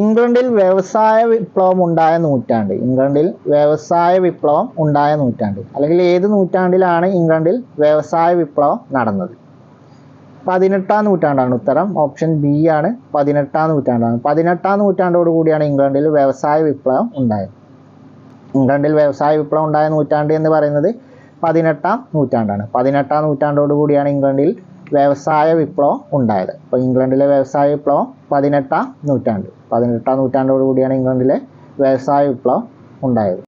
ഇംഗ്ലണ്ടിൽ വ്യവസായ വിപ്ലവം ഉണ്ടായ നൂറ്റാണ്ട്. ഇംഗ്ലണ്ടിൽ വ്യവസായ വിപ്ലവം ഉണ്ടായ നൂറ്റാണ്ട്. അല്ലെങ്കിൽ ഏത് നൂറ്റാണ്ടിലാണ് ഇംഗ്ലണ്ടിൽ വ്യവസായ വിപ്ലവം നടന്നത്? പതിനെട്ടാം നൂറ്റാണ്ടാണ് ഉത്തരം. ഓപ്ഷൻ ബി ആണ്. പതിനെട്ടാം നൂറ്റാണ്ടാണ്. പതിനെട്ടാം നൂറ്റാണ്ടോട് കൂടിയാണ് ഇംഗ്ലണ്ടിൽ വ്യവസായ വിപ്ലവം ഉണ്ടായത്. ഇംഗ്ലണ്ടിൽ വ്യവസായ വിപ്ലവം ഉണ്ടായ നൂറ്റാണ്ട് എന്ന് പറയുന്നത് പതിനെട്ടാം നൂറ്റാണ്ടാണ്. പതിനെട്ടാം നൂറ്റാണ്ടോട് കൂടിയാണ് ഇംഗ്ലണ്ടിൽ വ്യവസായ വിപ്ലവം ഉണ്ടായത്. അപ്പോൾ ഇംഗ്ലണ്ടിലെ വ്യവസായ വിപ്ലവം പതിനെട്ടാം നൂറ്റാണ്ട്. പതിനെട്ടാം നൂറ്റാണ്ടോട് കൂടിയാണ് ഇംഗ്ലണ്ടിലെ വ്യവസായ വിപ്ലവം ഉണ്ടായത്.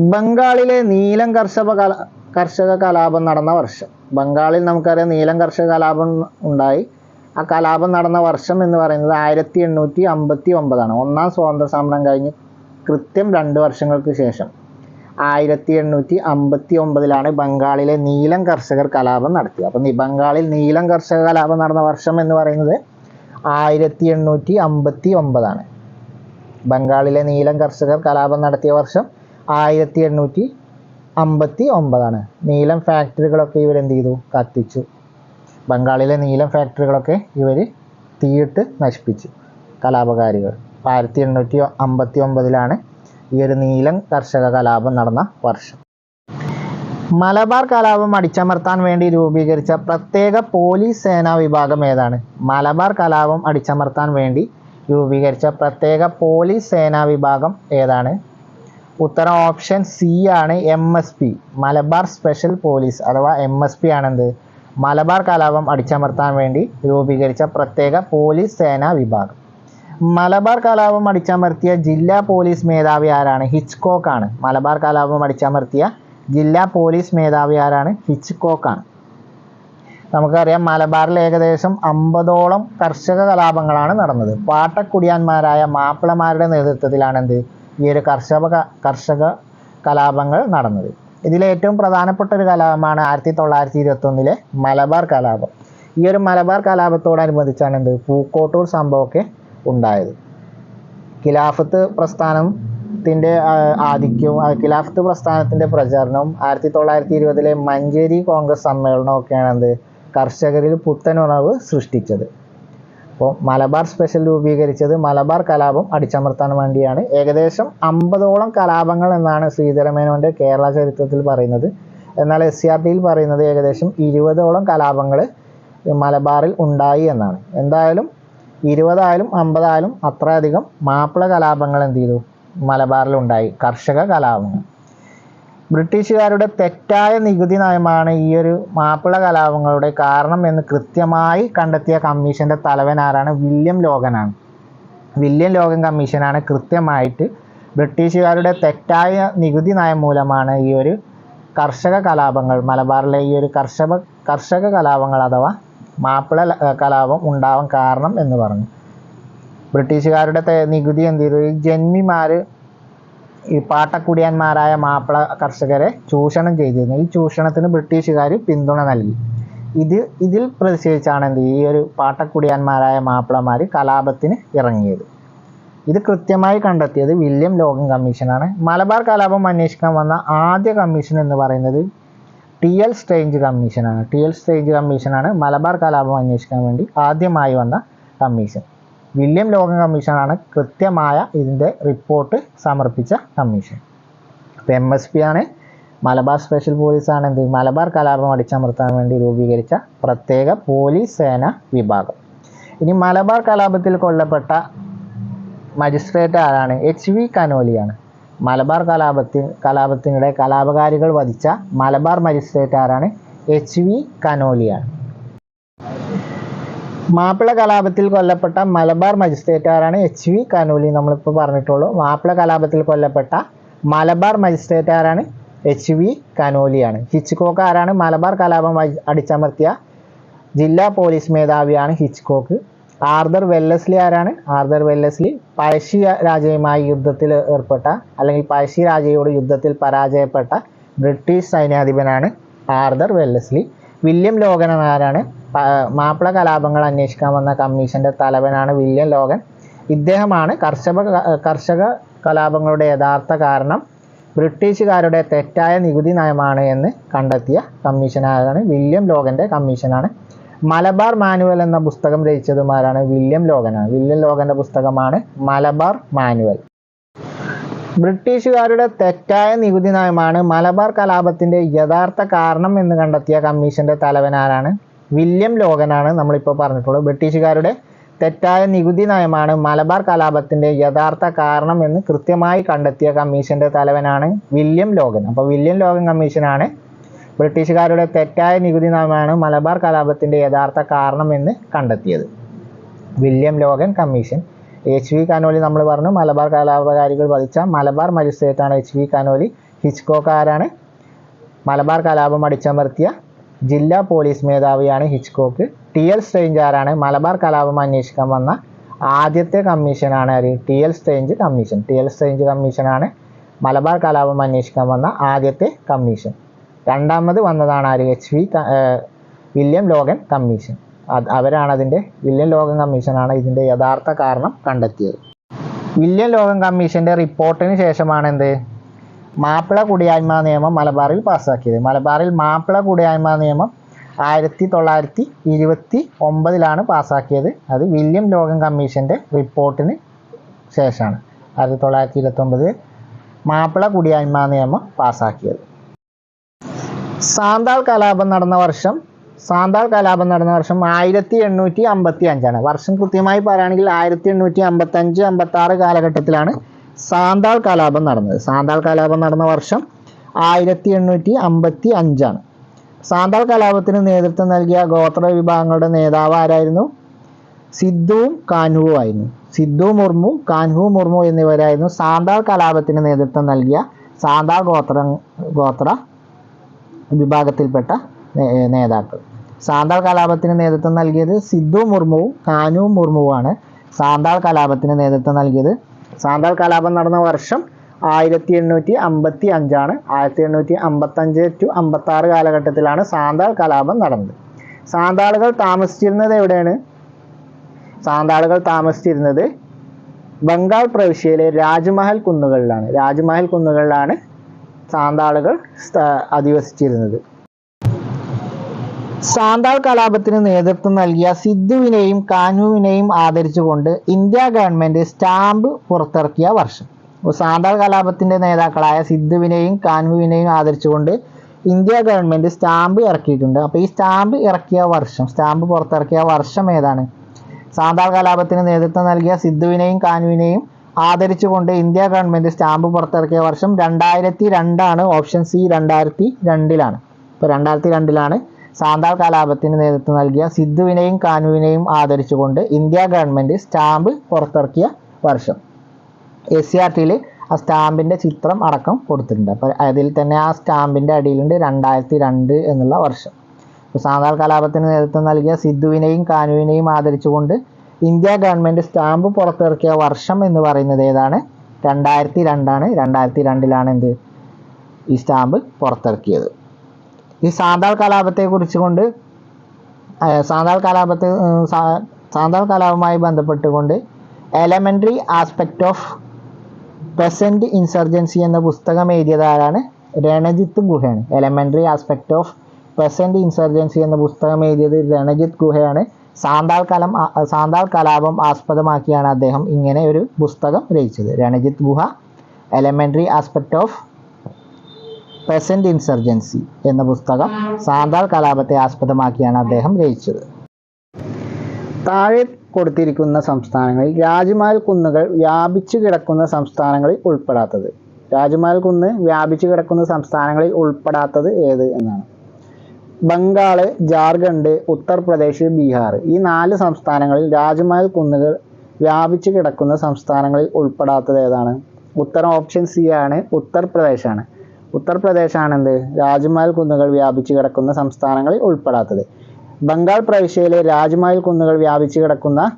ബംഗാളിലെ നീലം കർഷക കല കർഷക കലാപം നടന്ന വർഷം. ബംഗാളിൽ നമുക്കറിയാം നീലം കർഷക കലാപം ഉണ്ടായി. ആ കലാപം നടന്ന വർഷം എന്ന് പറയുന്നത് ആയിരത്തി എണ്ണൂറ്റി അമ്പത്തി ഒമ്പതാണ്. ഒന്നാം സ്വാതന്ത്ര്യ സമരം കഴിഞ്ഞ് കൃത്യം രണ്ട് വർഷങ്ങൾക്ക് ശേഷം. ആയിരത്തി എണ്ണൂറ്റി അമ്പത്തി ഒമ്പതിലാണ് ബംഗാളിലെ നീലം കർഷകർ കലാപം നടത്തിയത്. അപ്പം ബംഗാളിൽ നീലം കർഷക കലാപം നടന്ന വർഷം എന്ന് പറയുന്നത് ആയിരത്തി എണ്ണൂറ്റി അമ്പത്തി ഒമ്പതാണ് ബംഗാളിലെ നീലം കർഷകർ കലാപം നടത്തിയ വർഷം ആയിരത്തി എണ്ണൂറ്റി അമ്പത്തി ഒമ്പതാണ് നീലം ഫാക്ടറികളൊക്കെ ഇവർ ഇവരെന്ത് ചെയ്തു? കത്തിച്ചു. ബംഗാളിലെ നീലം ഫാക്ടറികളൊക്കെ ഇവർ തീയിട്ട് നശിപ്പിച്ചു. കലാപകാരികൾ. ആയിരത്തി എണ്ണൂറ്റി അമ്പത്തി ഒമ്പതിലാണ് ഈ ഒരു നീലം കർഷക കലാപം നടന്ന വർഷം. മലബാർ കലാപം അടിച്ചമർത്താൻ വേണ്ടി രൂപീകരിച്ച പ്രത്യേക പോലീസ് സേനാ വിഭാഗം ഏതാണ്? മലബാർ കലാപം അടിച്ചമർത്താൻ വേണ്ടി രൂപീകരിച്ച പ്രത്യേക പോലീസ് സേനാ വിഭാഗം ഏതാണ്? ഉത്തരം ഓപ്ഷൻ സി ആണ് M S P. Malabar special police അഥവാ എം എസ് പി ആണെന്ത്? മലബാർ കലാപം അടിച്ചമർത്താൻ വേണ്ടി രൂപീകരിച്ച പ്രത്യേക പോലീസ് സേനാ വിഭാഗം. മലബാർ കലാപം അടിച്ചമർത്തിയ ജില്ലാ പോലീസ് മേധാവി ആരാണ്? ഹിച്ച്കോക്ക് ആണ് മലബാർ കലാപം അടിച്ചമർത്തിയ ജില്ലാ പോലീസ് മേധാവി ആരാണ്? ഹിച്ച്കോക്ക് ആണ് നമുക്കറിയാം മലബാറിൽ ഏകദേശം അമ്പതോളം കർഷക കലാപങ്ങളാണ് നടന്നത്. പാട്ടക്കുടിയാന്മാരായ മാപ്പിളമാരുടെ നേതൃത്വത്തിലാണ് എന്ത്? ഈ ഒരു കർഷക കർഷക കലാപങ്ങൾ നടന്നത്. ഇതിലെ ഏറ്റവും പ്രധാനപ്പെട്ട ഒരു കലാപമാണ് ആയിരത്തി തൊള്ളായിരത്തി ഇരുപത്തൊന്നിലെ മലബാർ കലാപം. ഈ ഒരു മലബാർ കലാപത്തോടനുബന്ധിച്ചാണ് എന്ത്? പൂക്കോട്ടൂർ സംഭവമൊക്കെ ഉണ്ടായത്. ഖിലാഫത്ത് പ്രസ്ഥാനത്തിന്റെ ആധിക്യവും ഖിലാഫത്ത് പ്രസ്ഥാനത്തിന്റെ പ്രചാരണവും ആയിരത്തി തൊള്ളായിരത്തി ഇരുപതിലെ മഞ്ചേരി കോൺഗ്രസ് സമ്മേളനമൊക്കെയാണ് എന്ത്? കർഷകരിൽ പുത്തനുണർവ് സൃഷ്ടിച്ചത്. അപ്പോൾ മലബാർ സ്പെഷ്യൽ രൂപീകരിച്ചത് മലബാർ കലാപം അടിച്ചമർത്താൻ വേണ്ടിയാണ്. ഏകദേശം അമ്പതോളം കലാപങ്ങൾ എന്നാണ് ശ്രീധരമേനോന്റെ കേരള ചരിത്രത്തിൽ പറയുന്നത്. എന്നാൽ എസ് സി ആർ ടിയിൽ പറയുന്നത് ഏകദേശം ഇരുപതോളം കലാപങ്ങൾ മലബാറിൽ ഉണ്ടായി എന്നാണ്. എന്തായാലും ഇരുപതായാലും അമ്പതായാലും അത്രയധികം മാപ്പിള കലാപങ്ങൾ എന്ത് ചെയ്തു? മലബാറിൽ ഉണ്ടായി കർഷക കലാപങ്ങൾ. ബ്രിട്ടീഷുകാരുടെ തെറ്റായ നികുതി നയമാണ് ഈ ഒരു മാപ്പിള കലാപങ്ങളുടെ കാരണം എന്ന് കൃത്യമായി കണ്ടെത്തിയ കമ്മീഷന്റെ തലവൻ ആരാണ്? വില്യം ലോകനാണ് വില്യം ലോകൻ കമ്മീഷനാണ് കൃത്യമായിട്ട് ബ്രിട്ടീഷുകാരുടെ തെറ്റായ നികുതി നയം മൂലമാണ് ഈ ഒരു കർഷക കലാപങ്ങൾ മലബാറിലെ ഈ ഒരു കർഷക കർഷക കലാപങ്ങൾ അഥവാ മാപ്പിള കലാപം ഉണ്ടാവാൻ കാരണം എന്ന് പറഞ്ഞു. ബ്രിട്ടീഷുകാരുടെ നികുതി എന്ത് ചെയ്തു? ജന്മിമാർ ഈ പാട്ടക്കുടിയന്മാരായ മാപ്പിള കർഷകരെ ചൂഷണം ചെയ്തിരുന്നു. ഈ ചൂഷണത്തിന് ബ്രിട്ടീഷുകാർ പിന്തുണ നൽകി. ഇത് ഇതിൽ പ്രതിഷേധിച്ചാണ് എന്ത് ഈ ഒരു പാട്ടക്കുടിയന്മാരായ മാപ്പിളമാർ കലാപത്തിന് ഇറങ്ങിയത്. ഇത് കൃത്യമായി കണ്ടെത്തിയത് വില്യം ലോഗൻ കമ്മീഷനാണ്. മലബാർ കലാപം അന്വേഷിക്കാൻ വന്ന ആദ്യ കമ്മീഷൻ എന്ന് പറയുന്നത് ടി എൽ സ്ട്രേഞ്ച് കമ്മീഷനാണ് ടി എൽ സ്ട്രേഞ്ച് കമ്മീഷനാണ് മലബാർ കലാപം അന്വേഷിക്കാൻ വേണ്ടി ആദ്യമായി വന്ന കമ്മീഷൻ വില്യം ലോഗൻ കമ്മീഷനാണ് കൃത്യമായ ഇതിന്റെ റിപ്പോർട്ട് സമർപ്പിച്ച കമ്മീഷൻ അപ്പോൾ എം എസ് പി ആണ് മലബാർ സ്പെഷ്യൽ പോലീസാണ് എന്ത് മലബാർ കലാപം അടിച്ചമർത്താൻ വേണ്ടി രൂപീകരിച്ച പ്രത്യേക പോലീസ് സേന വിഭാഗം. ഇനി മലബാർ കലാപത്തിൽ കൊല്ലപ്പെട്ട മജിസ്ട്രേറ്റ് ആരാണ്? എച്ച് വി കനോലിയാണ് മലബാർ കലാപത്തിൽ കലാപത്തിനിടെ കലാപകാരികൾ വധിച്ച മലബാർ മജിസ്ട്രേറ്റ് ആരാണ് എച്ച് വി കനോലിയാണ് മാപ്പിള കലാപത്തിൽ കൊല്ലപ്പെട്ട മലബാർ മജിസ്ട്രേറ്റ് ആരാണ് എച്ച് വി കനോലി നമ്മളിപ്പോൾ പറഞ്ഞിട്ടുള്ളൂ. മാപ്പിള കലാപത്തിൽ കൊല്ലപ്പെട്ട മലബാർ മജിസ്ട്രേറ്റ് ആരാണ് എച്ച് വി കനോലിയാണ്. ഹിച്ച്കോക്ക് ആരാണ്? മലബാർ കലാപം അടി- അടിച്ചമർത്തിയ ജില്ലാ പോലീസ് മേധാവിയാണ് ഹിച്ച്കോക്ക്. ആർദർ വെല്ലസ്ലി ആരാണ്? ആർദർ വെല്ലസ്ലി പഴശ്ശി രാജയുമായി യുദ്ധത്തിൽ ഏർപ്പെട്ട അല്ലെങ്കിൽ പഴശ്ശി രാജയോട് യുദ്ധത്തിൽ പരാജയപ്പെട്ട ബ്രിട്ടീഷ് സൈന്യാധിപനാണ് ആർദർ വെല്ലസ്ലി. വില്യം ലോകൻ ആരാണ്? മാപ്പിള കലാപങ്ങൾ അന്വേഷിക്കാൻ വന്ന കമ്മീഷന്റെ തലവനാണ് വില്യം ലോകൻ ഇദ്ദേഹമാണ് കർഷക കർഷക കലാപങ്ങളുടെ യഥാർത്ഥ കാരണം. ബ്രിട്ടീഷുകാരുടെ തെറ്റായ നികുതി നയമാണ് എന്ന് കണ്ടെത്തിയ കമ്മീഷനാണ് വില്യം ലോഗന്റെ കമ്മീഷനാണ് മലബാർ മാനുവൽ എന്ന പുസ്തകം രചിച്ചതുമാരാണ് വില്യം ലോകനാണ് വില്യം ലോകന്റെ പുസ്തകമാണ് മലബാർ മാനുവൽ. ബ്രിട്ടീഷുകാരുടെ തെറ്റായ നികുതി നയമാണ് മലബാർ കലാപത്തിന്റെ യഥാർത്ഥ കാരണം എന്ന് കണ്ടെത്തിയ കമ്മീഷന്റെ തലവനാരാണ് വില്യം ലോകനാണ് നമ്മളിപ്പോൾ പറഞ്ഞിട്ടുള്ളത്. ബ്രിട്ടീഷുകാരുടെ തെറ്റായ നികുതി നയമാണ് മലബാർ കലാപത്തിന്റെ യഥാർത്ഥ കാരണം എന്ന് കൃത്യമായി കണ്ടെത്തിയ കമ്മീഷന്റെ തലവനാണ് വില്യം ലോകൻ അപ്പോൾ വില്യം ലോകൻ കമ്മീഷനാണ് ബ്രിട്ടീഷുകാരുടെ തെറ്റായ നികുതി നയമാണ് മലബാർ കലാപത്തിന്റെ യഥാർത്ഥ കാരണമെന്ന് കണ്ടെത്തിയത്. William Logan commission. H V Conolly നമ്മൾ പറഞ്ഞു മലബാർ കലാപകാരികൾ വധിച്ച മലബാർ മജിസ്ട്രേറ്റാണ് എച്ച് വി കനോലി. ഹിച്ച്കോക്കാരാണ് മലബാർ കലാപം അടിച്ചമർത്തിയ ജില്ലാ പോലീസ് മേധാവിയാണ് ഹിച്ച്കോക്ക്. ടി എൽ സ്ട്രെയിഞ്ചാരാണ് മലബാർ കലാപം അന്വേഷിക്കാൻ വന്ന ആദ്യത്തെ കമ്മീഷനാണ് ആര്? T L Strange commission. T L Strange കമ്മീഷനാണ് മലബാർ കലാപം അന്വേഷിക്കാൻ വന്ന ആദ്യത്തെ കമ്മീഷൻ. രണ്ടാമത് വന്നതാണ് ആര്? H V William Logan commission. അവരാണ് അതിന്റെ വില്യം ലോഗൻ കമ്മീഷനാണ് ഇതിന്റെ യഥാർത്ഥ കാരണം കണ്ടെത്തിയത്. വില്യം ലോഗൻ കമ്മീഷന്റെ റിപ്പോർട്ടിന് ശേഷമാണ് എന്ത്? മാപ്പിള കുടിയായ്മ നിയമം മലബാറിൽ പാസ്സാക്കിയത്. മലബാറിൽ മാപ്പിള കുടിയായ്മ നിയമം ആയിരത്തി തൊള്ളായിരത്തി ഇരുപത്തി ഒമ്പതിലാണ് പാസ്സാക്കിയത്. അത് വില്യം ലോഗൻ കമ്മീഷന്റെ റിപ്പോർട്ടിന് ശേഷമാണ്. ആയിരത്തി തൊള്ളായിരത്തി ഇരുപത്തൊമ്പത് മാപ്പിള കുടിയായ്മ നിയമം പാസ്സാക്കിയത്. സാന്താൾ കലാപം നടന്ന വർഷം സാന്താൾ കലാപം നടന്ന വർഷം ആയിരത്തി എണ്ണൂറ്റി അമ്പത്തി അഞ്ചാണ് വർഷം കൃത്യമായി പറയുകയാണെങ്കിൽ ആയിരത്തി എണ്ണൂറ്റി അമ്പത്തി അഞ്ച് അമ്പത്തി ആറ് കാലഘട്ടത്തിലാണ് സാന്താൾ കലാപം നടന്നത്. സാന്താൾ കലാപം നടന്ന വർഷം ആയിരത്തി എണ്ണൂറ്റി അമ്പത്തി അഞ്ചാണ് സാന്താൾ കലാപത്തിന് നേതൃത്വം നൽകിയ ഗോത്ര വിഭാഗങ്ങളുടെ നേതാവ് ആരായിരുന്നു? സിദ്ധുവും കാൻഹുവും ആയിരുന്നു. സിദ്ധു മുർമു കാൻഹു മുർമു എന്നിവരായിരുന്നു സാന്താൾ കലാപത്തിന് നേതൃത്വം നൽകിയ സാന്താൾ ഗോത്ര ഗോത്ര വിഭാഗത്തിൽപ്പെട്ട നേതാക്കൾ. സാന്താൾ കലാപത്തിന് നേതൃത്വം നൽകിയത് സിദ്ധു മുർമുവും കാനു മുർമുവുമാണ്. സാന്താൾ കലാപത്തിന് നേതൃത്വം നൽകിയത് സാന്താൾ കലാപം നടന്ന വർഷം ആയിരത്തി എണ്ണൂറ്റി അമ്പത്തി അഞ്ചാണ് ആയിരത്തി എണ്ണൂറ്റി അമ്പത്തഞ്ച് ടു അമ്പത്തി ആറ് കാലഘട്ടത്തിലാണ് സാന്താൾ കലാപം നടന്നത്. സാന്താളുകൾ താമസിച്ചിരുന്നത് എവിടെയാണ്? സാന്താളുകൾ താമസിച്ചിരുന്നത് ബംഗാൾ പ്രവിശ്യയിലെ രാജ്മഹൽ കുന്നുകളിലാണ്. രാജ്മഹൽ കുന്നുകളിലാണ് സാന്താളുകൾ അധിവസിച്ചിരുന്നത്. സാന്താൾ കലാപത്തിന് നേതൃത്വം നൽകിയ സിദ്ധുവിനെയും കാനുവിനെയും ആദരിച്ചുകൊണ്ട് ഇന്ത്യ ഗവൺമെന്റ് സ്റ്റാമ്പ് പുറത്തിറക്കിയ വർഷം. സാന്താൾ കലാപത്തിന്റെ നേതാക്കളായ സിദ്ധുവിനെയും കാനുവിനെയും ആദരിച്ചുകൊണ്ട് ഇന്ത്യ ഗവൺമെന്റ് സ്റ്റാമ്പ് ഇറക്കിയിട്ടുണ്ട്. അപ്പോൾ ഈ സ്റ്റാമ്പ് ഇറക്കിയ വർഷം സ്റ്റാമ്പ് പുറത്തിറക്കിയ വർഷം ഏതാണ്? സാന്താൾ കലാപത്തിന് നേതൃത്വം നൽകിയ സിദ്ധുവിനെയും കാനുവിനെയും ആദരിച്ചുകൊണ്ട് ഇന്ത്യ ഗവൺമെന്റ് സ്റ്റാമ്പ് പുറത്തിറക്കിയ വർഷം രണ്ടായിരത്തി രണ്ടാണ് ഓപ്ഷൻ സി രണ്ടായിരത്തി രണ്ടിലാണ് ഇപ്പോൾ രണ്ടായിരത്തി രണ്ടിലാണ് സാന്താൾ കലാപത്തിന് നേതൃത്വം നൽകിയ സിദ്ധുവിനെയും കാനുവിനെയും ആദരിച്ചുകൊണ്ട് ഇന്ത്യ ഗവൺമെന്റ് സ്റ്റാമ്പ് പുറത്തിറക്കിയ വർഷം. എസ് സി ആർ ടിയിൽ ആ സ്റ്റാമ്പിന്റെ ചിത്രം അടക്കം കൊടുത്തിട്ടുണ്ട്. അപ്പോൾ അതിൽ തന്നെ ആ സ്റ്റാമ്പിന്റെ അടിയിലുണ്ട് രണ്ടായിരത്തി രണ്ട് എന്നുള്ള വർഷം. സാന്താൾ കലാപത്തിന് നേതൃത്വം നൽകിയ സിദ്ധുവിനെയും കാനുവിനെയും ആദരിച്ചുകൊണ്ട് ഇന്ത്യ ഗവൺമെന്റ് സ്റ്റാമ്പ് പുറത്തിറക്കിയ വർഷം എന്ന് പറയുന്നത് ഏതാണ്? രണ്ടായിരത്തി രണ്ടാണ് രണ്ടായിരത്തി രണ്ടിലാണ് എന്ത് ഈ സ്റ്റാമ്പ് പുറത്തിറക്കിയത്. ഈ സാന്താൾ കലാപത്തെ കുറിച്ചുകൊണ്ട് സാന്താൾ കലാപത്തെ സാന്താൾ കലാപവുമായി ബന്ധപ്പെട്ടുകൊണ്ട് elementary aspect of present insurgency എന്ന പുസ്തകം എഴുതിയതാരാണ്? രണജിത്ത് ഗുഹയാണ്. Elementary aspect of present insurgency എന്ന പുസ്തകം എഴുതിയത് രണജിത്ത് ഗുഹയാണ്. സാന്താൾ കലം സാന്താൾ കലാപം ആസ്പദമാക്കിയാണ് അദ്ദേഹം ഇങ്ങനെ ഒരു പുസ്തകം രചിച്ചത്. Ranajit Guha elementary aspect of present insurgency എന്ന പുസ്തകം സാന്താൾ കലാപത്തെ ആസ്പദമാക്കിയാണ് അദ്ദേഹം രചിച്ചത്. താഴെ കൊടുത്തിരിക്കുന്ന സംസ്ഥാനങ്ങളിൽ രാജ്മാൽ കുന്നുകൾ വ്യാപിച്ചു കിടക്കുന്ന സംസ്ഥാനങ്ങളിൽ ഉൾപ്പെടാത്തത്. രാജ്മാൽ കുന്ന് വ്യാപിച്ചു കിടക്കുന്ന സംസ്ഥാനങ്ങളിൽ ഉൾപ്പെടാത്തത് ഏത് എന്നാണ്. ബംഗാൾ ജാർഖണ്ഡ് ഉത്തർപ്രദേശ് ബീഹാർ. ഈ നാല് സംസ്ഥാനങ്ങളിൽ രാജ്മഹൽ കുന്നുകൾ വ്യാപിച്ചു കിടക്കുന്ന സംസ്ഥാനങ്ങളിൽ ഉൾപ്പെടാത്തത് ഏതാണ്? ഉത്തരം ഓപ്ഷൻ സി ആണ് ഉത്തർപ്രദേശാണ്. ഉത്തർപ്രദേശാണ് എന്ത് രാജ്മഹൽ കുന്നുകൾ വ്യാപിച്ചു കിടക്കുന്ന സംസ്ഥാനങ്ങളിൽ ഉൾപ്പെടാത്തത്. ബംഗാൾ പ്രവിശ്യയിലെ രാജ്മഹൽ കുന്നുകൾ വ്യാപിച്ചു കിടക്കുന്ന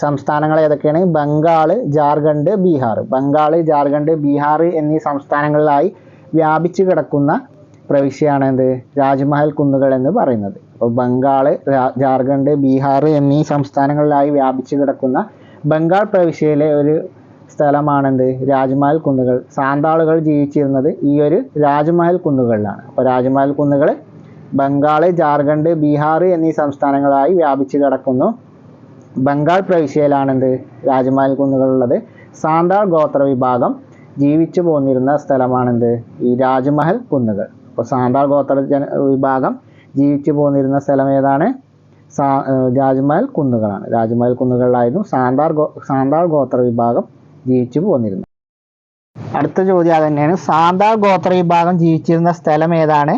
സംസ്ഥാനങ്ങൾ ഏതൊക്കെയാണ്? ബംഗാൾ ജാർഖണ്ഡ് ബീഹാർ. ബംഗാൾ ജാർഖണ്ഡ് ബീഹാർ എന്നീ സംസ്ഥാനങ്ങളിലായി വ്യാപിച്ചു കിടക്കുന്ന പ്രവിശ്യയാണ് എന്ത് രാജ്മഹൽ കുന്നുകൾ എന്ന് പറയുന്നത്. അപ്പോൾ ബംഗാൾ ജാർഖണ്ഡ് ബീഹാർ എന്നീ സംസ്ഥാനങ്ങളിലായി വ്യാപിച്ചു കിടക്കുന്ന ബംഗാൾ പ്രവിശ്യയിലെ ഒരു സ്ഥലമാണെന്ത്? രാജ്മഹൽ കുന്നുകൾ. സാന്താളുകൾ ജീവിച്ചിരുന്നത് ഈ ഒരു രാജ്മഹൽ കുന്നുകളിലാണ്. അപ്പോൾ രാജ്മഹൽ കുന്നുകൾ ബംഗാൾ ജാർഖണ്ഡ് ബീഹാർ എന്നീ സംസ്ഥാനങ്ങളായി വ്യാപിച്ചു കിടക്കുന്നു. ബംഗാൾ പ്രവിശ്യയിലാണെന്ത്? രാജ്മഹൽ കുന്നുകളുള്ളത്. സാന്താൾ ഗോത്ര വിഭാഗം ജീവിച്ചു പോന്നിരുന്ന സ്ഥലമാണെന്ത്? ഈ രാജ്മഹൽ കുന്നുകൾ. അപ്പോൾ സാന്താൾ ഗോത്ര ജന വിഭാഗം ജീവിച്ചു പോന്നിരുന്ന സ്ഥലം ഏതാണ്? സാ രാജ്മഹൽ കുന്നുകളാണ്. രാജ്മഹൽ കുന്നുകളിലായിരുന്നു സാന്താൾ ഗോ സാന്താൾ ഗോത്ര വിഭാഗം ജീവിച്ചു പോന്നിരുന്നത്. അടുത്ത ചോദ്യം അത് തന്നെയാണ് സാന്താൾ ഗോത്ര വിഭാഗം ജീവിച്ചിരുന്ന സ്ഥലം ഏതാണ്?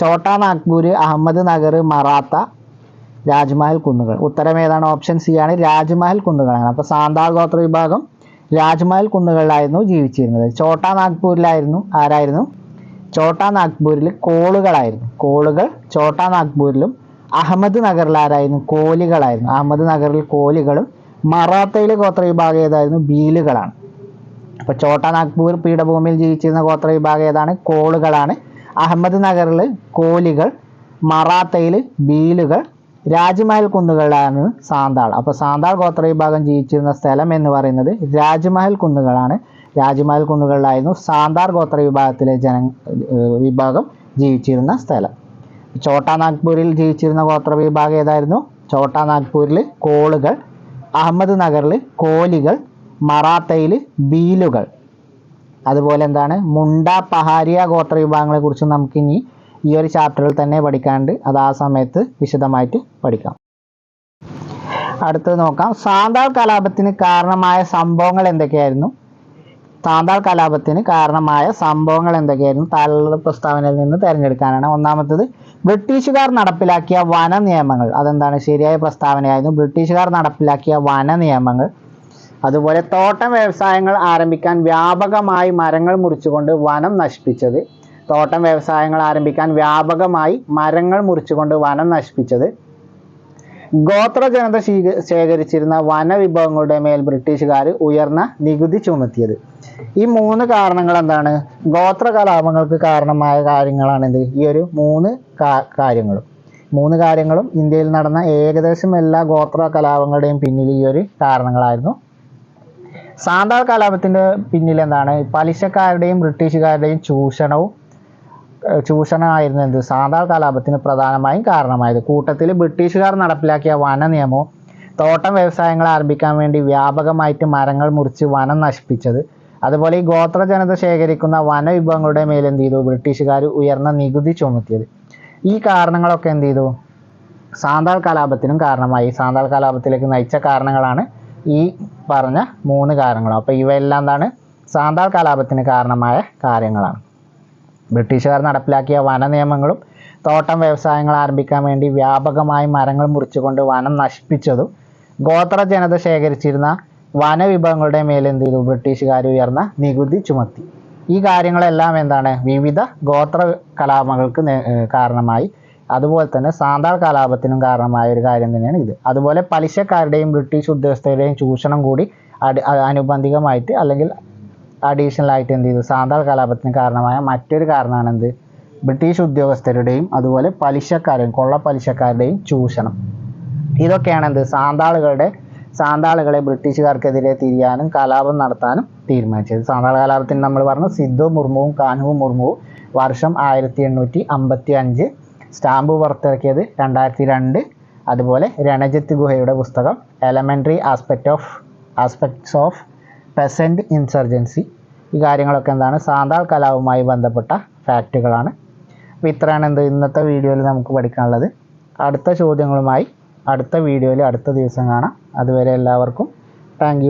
ചോട്ടാ നാഗ്പൂർ അഹമ്മദ് നഗർ മറാത്ത രാജ്മഹൽ കുന്നുകൾ. ഉത്തരം ഏതാണ്? ഓപ്ഷൻ സി ആണ് രാജ്മഹൽ കുന്നുകളാണ്. അപ്പോൾ സാന്താൾ ഗോത്ര വിഭാഗം രാജ്മഹൽ കുന്നുകളിലായിരുന്നു ജീവിച്ചിരുന്നത്. ചോട്ടാ നാഗ്പൂരിലായിരുന്നു. ആരായിരുന്നു? ചോട്ടാ നാഗ്പൂരിൽ കോളുകളായിരുന്നു. കോളുകൾ ചോട്ടാ നാഗ്പൂരിലും അഹമ്മദ് നഗറിൽ ആരായിരുന്നു കോലികളായിരുന്നു. അഹമ്മദ് നഗറിൽ കോലികളും മറാത്തയിലെ ഗോത്ര വിഭാഗം ഏതായിരുന്നു? ബീലുകളാണ് അപ്പോൾ ചോട്ടാ നാഗ്പൂർ പീഠഭൂമിയിൽ ജീവിച്ചിരുന്ന ഗോത്ര വിഭാഗം ഏതാണ്? കോളുകളാണ്. അഹമ്മദ് നഗറിൽ കോലികൾ മറാത്തയിൽ ബീലുകൾ രാജ്മഹൽ കുന്നുകളിലാണ് സാന്താൾ. അപ്പോൾ സാന്താൾ ഗോത്ര വിഭാഗം ജീവിച്ചിരുന്ന സ്ഥലം എന്ന് പറയുന്നത് രാജ്മഹൽ കുന്നുകളാണ്. രാജ്മഹൽ കുന്നുകളിലായിരുന്നു സാന്താർ ഗോത്ര വിഭാഗത്തിലെ ജന വിഭാഗം ജീവിച്ചിരുന്ന സ്ഥലം. ചോട്ടാ നാഗ്പൂരിൽ ജീവിച്ചിരുന്ന ഗോത്ര വിഭാഗം ഏതായിരുന്നു? ചോട്ടാ നാഗ്പൂരിൽ കോളുകൾ അഹമ്മദ് നഗറിൽ കോലികൾ മറാത്തയിൽ ബീലുകൾ. അതുപോലെ എന്താണ്? മുണ്ട പഹാരിയ ഗോത്ര വിഭാഗങ്ങളെ കുറിച്ച് നമുക്കിനി ഈ ഒരു ചാപ്റ്ററിൽ തന്നെ പഠിക്കാണ്ട് അത് ആ സമയത്ത് വിശദമായിട്ട് പഠിക്കാം. അടുത്തത് നോക്കാം. സാന്താൾ കലാപത്തിന് കാരണമായ സംഭവങ്ങൾ എന്തൊക്കെയായിരുന്നു? സാന്താൾ കലാപത്തിന് കാരണമായ സംഭവങ്ങൾ എന്തൊക്കെയായിരുന്നു? താഴെയുള്ള പ്രസ്താവനയിൽ നിന്ന് തിരഞ്ഞെടുക്കാനാണ്. ഒന്നാമത്തത് ബ്രിട്ടീഷുകാർ നടപ്പിലാക്കിയ വന നിയമങ്ങൾ അതെന്താണ്? ശരിയായ പ്രസ്താവനയായിരുന്നു. ബ്രിട്ടീഷുകാർ നടപ്പിലാക്കിയ വന നിയമങ്ങൾ അതുപോലെ തോട്ടം വ്യവസായങ്ങൾ ആരംഭിക്കാൻ വ്യാപകമായി മരങ്ങൾ മുറിച്ചുകൊണ്ട് വനം നശിപ്പിച്ചത്. തോട്ടം വ്യവസായങ്ങൾ ആരംഭിക്കാൻ വ്യാപകമായി മരങ്ങൾ മുറിച്ചുകൊണ്ട് വനം നശിപ്പിച്ചത്. ഗോത്ര ജനത ശേഖരിച്ചിരുന്ന വനവിഭവങ്ങളുടെ മേൽ ബ്രിട്ടീഷുകാർ ഉയർന്ന നികുതി ചുമത്തിയത്. ഈ മൂന്ന് കാരണങ്ങൾ എന്താണ്? ഗോത്ര കലാപങ്ങൾക്ക് കാരണമായ കാര്യങ്ങളാണ് എന്ത്? ഈ ഒരു മൂന്ന് കാര്യങ്ങളും. മൂന്ന് കാര്യങ്ങളും ഇന്ത്യയിൽ നടന്ന ഏകദേശം എല്ലാ ഗോത്ര കലാപങ്ങളുടെയും പിന്നിൽ ഈ ഒരു കാരണങ്ങളായിരുന്നു. സാന്താൾ കലാപത്തിന്റെ പിന്നിൽ എന്താണ്? പലിശക്കാരുടെയും ബ്രിട്ടീഷുകാരുടെയും ചൂഷണവും ചൂഷണമായിരുന്നു എന്ത്? സാന്താൾ കലാപത്തിന് പ്രധാനമായും കാരണമായത്. കൂട്ടത്തിൽ ബ്രിട്ടീഷുകാർ നടപ്പിലാക്കിയ വന നിയമവും തോട്ടം വ്യവസായങ്ങൾ ആരംഭിക്കാൻ വേണ്ടി വ്യാപകമായിട്ട് മരങ്ങൾ മുറിച്ച് വനം നശിപ്പിച്ചത്. അതുപോലെ ഈ ഗോത്ര ജനത ശേഖരിക്കുന്ന വനവിഭവങ്ങളുടെ മേൽ എന്ത് ചെയ്തു? ബ്രിട്ടീഷുകാർ ഉയർന്ന നികുതി ചുമത്തിയത്. ഈ കാരണങ്ങളൊക്കെ എന്ത് ചെയ്തു? സാന്താൾ കലാപത്തിനും കാരണമായി. സാന്താൾ കലാപത്തിലേക്ക് നയിച്ച കാരണങ്ങളാണ് ഈ പറഞ്ഞ മൂന്ന് കാരണങ്ങൾ. അപ്പോൾ ഇവയെല്ലാം എന്താണ്? സാന്താൾ കലാപത്തിന് കാരണമായ കാര്യങ്ങളാണ്. ബ്രിട്ടീഷുകാർ നടപ്പിലാക്കിയ വന നിയമങ്ങളും തോട്ടം വ്യവസായങ്ങൾ ആരംഭിക്കാൻ വേണ്ടി വ്യാപകമായി മരങ്ങൾ മുറിച്ചുകൊണ്ട് വനം നശിപ്പിച്ചതും ഗോത്ര ജനത ശേഖരിച്ചിരുന്ന വനവിഭവങ്ങളുടെ മേൽ എന്ത് ചെയ്തു? ബ്രിട്ടീഷുകാർ ഉയർന്ന നികുതി ചുമത്തി. ഈ കാര്യങ്ങളെല്ലാം എന്താണ്? വിവിധ ഗോത്ര കലാപങ്ങൾക്ക് കാരണമായി. അതുപോലെ തന്നെ സാന്താൾ കലാപത്തിനും കാരണമായ ഒരു കാര്യം തന്നെയാണ് ഇത്. അതുപോലെ പലിശക്കാരുടെയും ബ്രിട്ടീഷ് ഉദ്യോഗസ്ഥരുടെയും ചൂഷണം കൂടി അനുബന്ധികമായിട്ട് അല്ലെങ്കിൽ അഡീഷണൽ ആയിട്ട് എന്ത് ചെയ്തു? സാന്താൾ കലാപത്തിന് കാരണമായ മറ്റൊരു കാരണമാണ് എന്ത് ബ്രിട്ടീഷ് ഉദ്യോഗസ്ഥരുടെയും അതുപോലെ പലിശക്കാരുടെയും കൊള്ള പലിശക്കാരുടെയും ചൂഷണം. ഇതൊക്കെയാണ് എന്ത് സാന്താളുകളുടെ സാന്താളുകളെ ബ്രിട്ടീഷുകാർക്കെതിരെ തിരിയാനും കലാപം നടത്താനും തീരുമാനിച്ചത്. സാന്താൾ കലാപത്തിന് നമ്മൾ പറഞ്ഞു സിദ്ധു മുർമുവും കാൻഹു മുർമുവും വർഷം ആയിരത്തി എണ്ണൂറ്റി അമ്പത്തി അഞ്ച് സ്റ്റാമ്പ് പുറത്തിറക്കിയത് രണ്ടായിരത്തി രണ്ട് അതുപോലെ രണജിത്ത് ഗുഹയുടെ പുസ്തകം elementary aspect of aspects of peasant insurgency ഈ കാര്യങ്ങളൊക്കെ എന്താണ്? സാന്താൾ കലാവുമായി ബന്ധപ്പെട്ട ഫാക്റ്റുകളാണ്. അപ്പോൾ ഇത്രയാണ് എന്ത് ഇന്നത്തെ വീഡിയോയിൽ നമുക്ക് പഠിക്കാനുള്ളത്. അടുത്ത ചോദ്യങ്ങളുമായി അടുത്ത വീഡിയോയിൽ അടുത്ത ദിവസം കാണാം. അതുവരെ എല്ലാവർക്കും താങ്ക്